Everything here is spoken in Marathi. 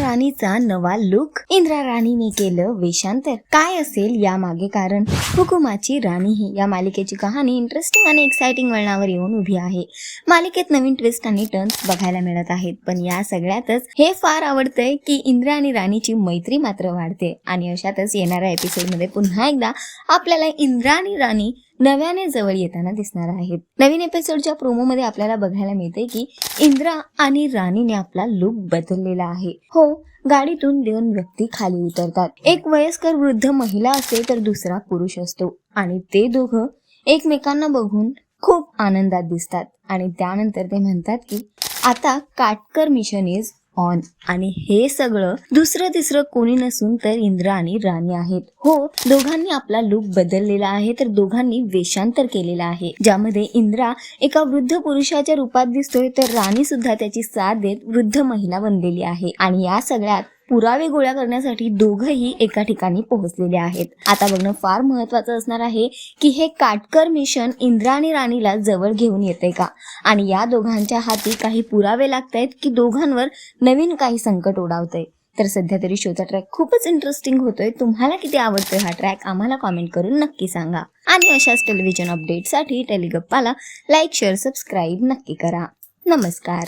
राणीचा नवा लुक इंदिरा राणीने केलं वेशांतर काय असेल या मागे कारण? हुकुमाची राणी ही या मालिकेची कहाणी इंटरेस्टिंग आणि एक्साइटिंग वळणावर येऊन उभी आहे. मालिकेत नवीन ट्विस्ट आणि टर्न्स बघायला मिळत आहेत. पण या सगळ्यातच हे फार आवडतंय की इंद्रा आणि राणीची मैत्री मात्र वाढते. आणि अशातच येणाऱ्या एपिसोडमध्ये पुन्हा एकदा आपल्याला इंद्रा आणि राणी नव्याने जवळ येताना दिसणार आहेत. नवीन एपिसोडच्या प्रोमोमध्ये आपल्याला बघायला मिळते की इंद्रा आणि राणीने आपला लुक बदललेला आहे. हो गाडीतून दोन व्यक्ती खाली उतरतात. एक वयस्कर वृद्ध महिला असते तर दुसरा पुरुष असतो. आणि ते दोघं एकमेकांना बघून खूप आनंदात दिसतात. आणि त्यानंतर ते म्हणतात की आता काटकर मिशन इज ऑन आणि हे सगळं दुसरं तिसरं कोणी नसून तर इंद्रा आणि राणी आहेत. हो दोघांनी आपला लुक बदललेला आहे तर दोघांनी वेशांतर केलेला आहे. ज्यामध्ये इंद्रा एका वृद्ध पुरुषाच्या रूपात दिसतोय तर राणी सुद्धा त्याची साथ देत वृद्ध महिला बनलेली आहे. आणि या सगळ्यात पुरावे गोळा करण्यासाठी दोघंही एका ठिकाणी पोहोचलेले आहेत. आता बघणं फार महत्वाचं असणार आहे की हे काटकर मिशन इंद्रा आणि राणीला जवळ घेऊन येते का? आणि या दोघांच्या हाती काही पुरावे लागत आहेत की दोघांवर नवीन काही संकट ओढावतंय. तर सध्या तरी शोचा ट्रॅक खूपच इंटरेस्टिंग होतोय. तुम्हाला किती आवडतोय हा ट्रॅक आम्हाला कॉमेंट करून नक्की सांगा. आणि अशाच टेलिव्हिजन अपडेटसाठी टेलिगप्पाला लाईक शेअर सबस्क्राईब नक्की करा. नमस्कार.